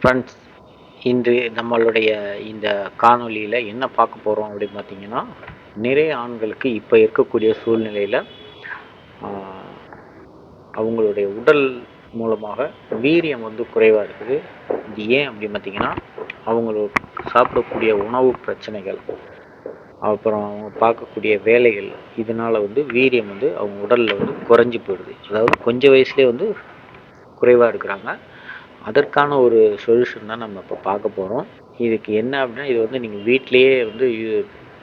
Friends இன்று நம்மளுடைய இந்த காணொளியில் என்ன பார்க்க போகிறோம் அப்படின்னு பார்த்தீங்கன்னா நிறைய ஆண்களுக்கு இப்போ இருக்கக்கூடிய சூழ்நிலையில் அவங்களுடைய உடல் மூலமாக வீரியம் வந்து குறைவாக இருக்குது. இது ஏன் அப்படின்னு பார்த்தீங்கன்னா அவங்களுக்கு சாப்பிடக்கூடிய உணவு பிரச்சனைகள் அப்புறம் அவங்க பார்க்கக்கூடிய வேலைகள் இதனால் வந்து வீரியம் வந்து அவங்க உடலில் வந்து குறைஞ்சி போயிடுது. அதாவது கொஞ்சம் வயசுலேயே வந்து குறைவாக இருக்கிறாங்க. அதற்கான ஒரு சொல்யூஷன் தான் நம்ம இப்போ பார்க்க போகிறோம் இதுக்கு என்ன அப்படின்னா இது வந்து நீங்கள் வீட்டிலையே வந்து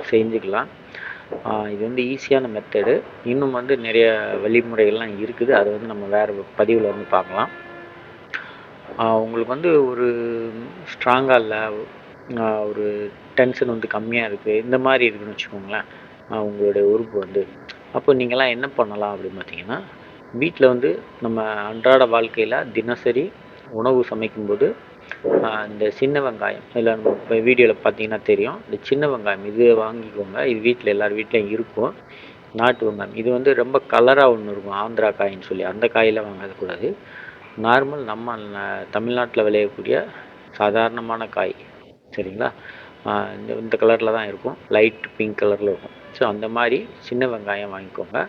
செஞ்சுக்கலாம். இது வந்து ஈஸியான மெத்தடு இன்னும் வந்து நிறைய வழிமுறைகள்லாம் இருக்குது. அதை வந்து நம்ம வேறு பதிவில் வந்து பார்க்கலாம். உங்களுக்கு வந்து ஒரு ஸ்ட்ராங்காக இல்லை ஒரு டென்ஷன் வந்து கம்மியாக இருக்குது இந்த மாதிரி இருக்குன்னு வச்சுக்கோங்களேன். உங்களுடைய உறுப்பு வந்து. அப்போ நீங்களாம் என்ன பண்ணலாம் அப்படின்னு பார்த்தீங்கன்னா வீட்டில் வந்து நம்ம அன்றாட வாழ்க்கையில் தினசரி உணவு சமைக்கும்போது இந்த சின்ன வெங்காயம் இதில் நம்ம இப்போ வீடியோவில் பார்த்தீங்கன்னா தெரியும் இந்த சின்ன வெங்காயம் இது வாங்கிக்கோங்க. இது வீட்டில் எல்லார் வீட்லேயும் இருக்கும். நாட்டு வெங்காயம். இது வந்து ரொம்ப கலராக ஒன்று இருக்கும் ஆந்திரா காயின்னு சொல்லி. அந்த காயில் வாங்கக்கூடாது. நார்மல் நம்ம தமிழ்நாட்டில் விளையக்கூடிய சாதாரணமான காய். சரிங்களா? இந்த இந்த கலரில் தான் இருக்கும். லைட் பிங்க் கலரில் இருக்கும். ஸோ அந்த மாதிரி சின்ன வெங்காயம் வாங்கிக்கோங்க.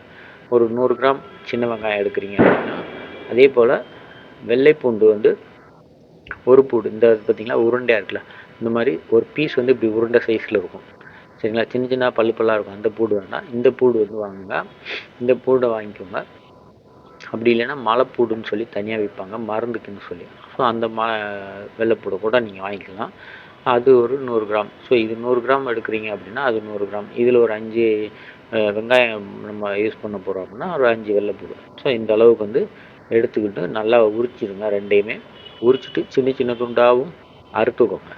ஒரு நூறு கிராம் சின்ன வெங்காயம் எடுக்கிறீங்க அப்படின்னா அதே போல் வெள்ளை பூண்டு வந்து ஒரு பூண்டு. இந்த பார்த்திங்களா உருண்டையாக இருக்குல்ல. இந்த மாதிரி ஒரு பீஸ் வந்து இப்படி உருண்டை சைஸில் இருக்கும். சரிங்களா? சின்ன சின்ன பல்லு பல்லாக இருக்கும். அந்த பூடு வேணால் இந்த பூடு வந்து வாங்குங்க. இந்த பூடை வாங்கிக்கோங்க. அப்படி இல்லைன்னா மலைப்பூடுன்னு சொல்லி தனியாக விற்பாங்க. மருந்துக்குன்னு சொல்லி. ஸோ அந்த ம வெள்ளைப்பூடை கூட நீங்கள் வாங்கிக்கலாம். அது ஒரு நூறு கிராம். ஸோ இது நூறு கிராம் எடுக்கிறீங்க அப்படின்னா அது நூறு கிராம். இதில் ஒரு அஞ்சு வெங்காயம் நம்ம யூஸ் பண்ண போகிறோம் அப்படின்னா ஒரு அஞ்சு வெள்ளைப்பூடு ஸோ இந்த அளவுக்கு வந்து எடுத்துக்கிட்டு நல்லா உரிச்சிடுங்க ரெண்டையுமே. உரிச்சிட்டு சின்ன சின்ன துண்டாகவும் அறுத்துக்கோங்க.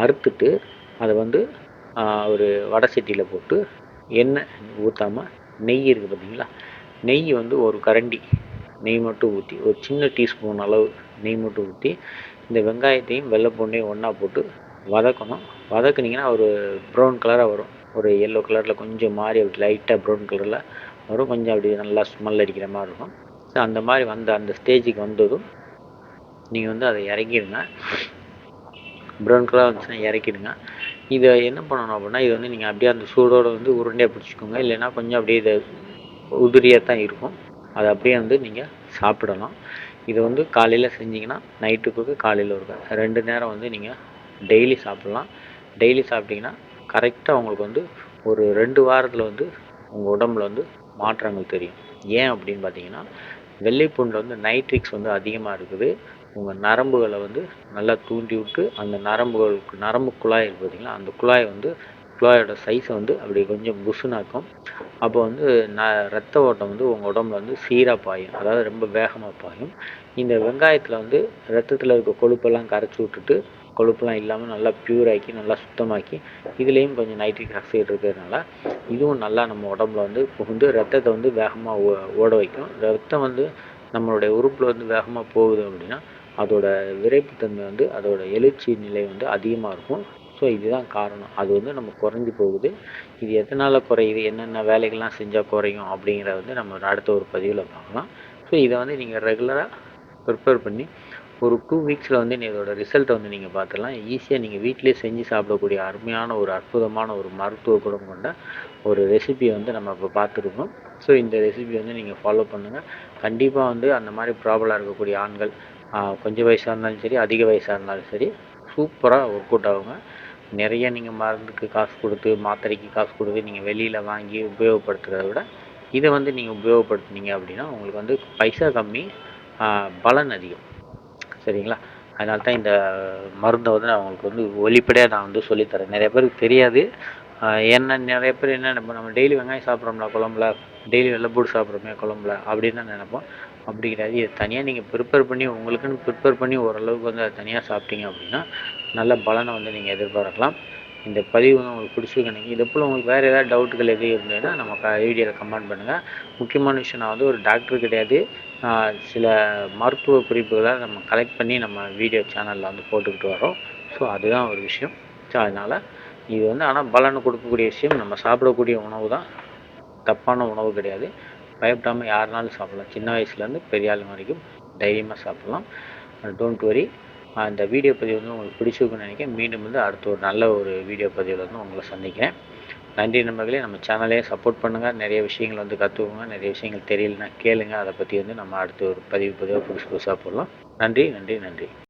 அறுத்துட்டு அதை வந்து ஒரு வடை சட்டியில் போட்டு எண்ணெய் ஊற்றாமல் நெய் இருக்குது பார்த்தீங்களா நெய் வந்து ஒரு கரண்டி. நெய் மட்டும் ஊற்றி ஒரு சின்ன டீஸ்பூன் அளவு நெய் மட்டும் ஊற்றி இந்த வெங்காயத்தையும் வெள்ளை பூண்டையும் ஒன்றா போட்டு வதக்கணும். வதக்குனிங்கன்னா ஒரு ப்ரௌன் கலராக வரும். ஒரு எல்லோ கலரில் கொஞ்சம் மாறி அப்படி லைட்டாக ப்ரௌன் கலரில் வரும். கொஞ்சம் அப்படி நல்லா ஸ்மெல் அடிக்கிற மாதிரி இருக்கும். ஸோ அந்த மாதிரி வந்த அந்த ஸ்டேஜுக்கு வந்ததும் நீங்கள் வந்து அதை இறக்கிடுங்க. ப்ரௌன் கலர் வந்துச்சுன்னா இறக்கிடுங்க. இதை என்ன பண்ணணும் அப்படின்னா இது வந்து நீங்கள் அப்படியே அந்த சூடோடு வந்து உருண்டையாக பிடிச்சிக்கோங்க. இல்லைன்னா கொஞ்சம் அப்படியே இதை உதிரியாக தான் இருக்கும். அதை அப்படியே வந்து நீங்கள் சாப்பிடலாம். இதை வந்து காலையில் செஞ்சிங்கன்னா நைட்டுக்கு காலையில் இருக்கும் ரெண்டு நேரம் வந்து நீங்கள் டெய்லி சாப்பிட்லாம். டெய்லி சாப்பிட்டிங்கன்னா கரெக்டாக உங்களுக்கு வந்து ஒரு ரெண்டு வாரத்தில் வந்து உங்கள் உடம்புல வந்து மாற்றங்கள் தெரியும். ஏன் அப்படின்னு பார்த்தீங்கன்னா வெள்ளைப்பூண்டில் வந்து நைட்ரிக்ஸ் வந்து அதிகமாக இருக்குது. உங்கள் நரம்புகளை வந்து நல்லா தூண்டி விட்டு அந்த நரம்புகளுக்கு நரம்பு குழாய் இருக்குது பார்த்திங்களா அந்த குழாயை வந்து குழாயோட சைஸை வந்து அப்படி கொஞ்சம் புஷுனாக்கும் அப்போ வந்து ந ரத்த ஓட்டம் வந்து உங்கள் உடம்புல வந்து சீராக பாயும். அதாவது ரொம்ப வேகமாக பாயும். இந்த வெங்காயத்தில் வந்து ரத்தத்தில் இருக்க கொழுப்பெல்லாம் கரைச்சி விட்டுட்டு கொழுப்புலாம் இல்லாமல் நல்லா ப்யூராக்கி நல்லா சுத்தமாக்கி இதுலேயும் கொஞ்சம் நைட்ரிக் ஆக்சைடு இருக்கிறதுனால இதுவும் நல்லா நம்ம உடம்புல வந்து புகுந்து ரத்தத்தை வந்து வேகமாக ஓ ஓட வைக்கும். ரத்தம் வந்து நம்மளுடைய உறுப்பில் வந்து வேகமாக போகுது அப்படின்னா அதோட விரைப்புத்தன்மை வந்து அதோட எழுச்சி நிலை வந்து அதிகமாக இருக்கும். ஸோ இதுதான் காரணம். அது வந்து நம்ம குறைஞ்சி போகுது. இது எதனால் குறையுது? என்னென்ன வேலைகள்லாம் செஞ்சால் குறையும்? அப்படிங்கிறத வந்து நம்ம அடுத்த ஒரு பதிவில் பார்க்கலாம். ஸோ இதை வந்து நீங்கள் ரெகுலராக ப்ரிப்பேர் பண்ணி ஒரு டூ வீக்ஸில் வந்து இதோட ரிசல்ட்டை வந்து நீங்கள் பார்த்துடலாம் ஈஸியாக நீங்கள் வீட்டிலே செஞ்சு சாப்பிடக்கூடிய அருமையான ஒரு அற்புதமான ஒரு மருத்துவ குணம் கொண்ட ஒரு ரெசிபியை வந்து நம்ம இப்போ பார்த்துருக்கோம் ஸோ இந்த ரெசிபி வந்து நீங்கள் ஃபாலோ பண்ணுங்கள் கண்டிப்பாக வந்து அந்த மாதிரி ப்ராப்ளம் இருக்கக்கூடிய ஆண்கள் கொஞ்சம் வயசாக இருந்தாலும் சரி அதிக வயசாக இருந்தாலும் சரி சூப்பராக ஒர்க் அவுட் ஆகுங்க. நிறைய நீங்கள் மருந்துக்கு காசு கொடுத்து மாத்திரைக்கு காசு கொடுத்து நீங்கள் வெளியில் வாங்கி உபயோகப்படுத்துகிறத விட இதை வந்து நீங்கள் உபயோகப்படுத்துனீங்க அப்படின்னா உங்களுக்கு வந்து பைசா கம்மி பலன் அதிகம். சரிங்களா? அதனால தான் இந்த மருந்தை வந்து நான் அவங்களுக்கு வந்து வெளிப்படையாக நான் வந்து சொல்லித்தரேன் நிறைய பேருக்கு தெரியாது. என்ன நிறைய பேர் என்ன நினைப்போம்? நம்ம டெய்லி வெங்காயம் சாப்பிட்றோம்ல குழம்புல டெய்லி வெள்ளைப்பூடு சாப்பிட்றோமே குழம்புல அப்படின்னு தான் நினைப்போம். அப்படி கிடையாது. இதை தனியாக நீங்கள் ப்ரிப்பேர் பண்ணி உங்களுக்குன்னு ப்ரிப்பேர் பண்ணி ஓரளவுக்கு வந்து அதை தனியாக சாப்பிட்டீங்க அப்படின்னா நல்ல பலனை வந்து நீங்கள் எதிர்பார்க்கலாம். இந்த பதிவு வந்து உங்களுக்கு பிடிச்சிருக்கு நீங்கள் இதை போல் உங்களுக்கு வேறு ஏதாவது டவுட்டுகள் எதுவும் இருந்ததுன்னா நம்ம க வீடியோவில் கமெண்ட் பண்ணுங்கள் முக்கியமான விஷயம் நான் வந்து ஒரு டாக்டர் கிடையாது. சில மருத்துவ குறிப்புகளை நம்ம கலெக்ட் பண்ணி நம்ம வீடியோ சேனலில் வந்து போட்டுக்கிட்டு வரோம். ஸோ அதுதான் ஒரு விஷயம். ஸோ அதனால் இது வந்து ஆனால் பலன் கொடுக்கக்கூடிய விஷயம். நம்ம சாப்பிடக்கூடிய உணவு தான். தப்பான உணவு கிடையாது. பயப்படாமல் யாருனாலும் சாப்பிட்லாம். சின்ன வயசுலேருந்து பெரியாள் வரைக்கும் தைரியமாக சாப்பிட்லாம். டோன்ட் வரி அந்த வீடியோ பதிவு வந்து உங்களுக்கு பிடிச்சிருக்குன்னு நினைக்கிறேன். மீண்டும் வந்து அடுத்த ஒரு நல்ல ஒரு வீடியோ பதிவில் வந்து உங்களை சந்திக்கிறேன். நன்றி நண்பர்களே. நம்ம சேனலே சப்போர்ட் பண்ணுங்கள் நிறைய விஷயங்கள் வந்து கற்றுக்கோங்க நிறைய விஷயங்கள் தெரியலனா கேளுங்க. அதை பற்றி வந்து நம்ம அடுத்த ஒரு பதிவு பதிவாக புதுசு புதுசாக போடலாம். நன்றி நன்றி நன்றி.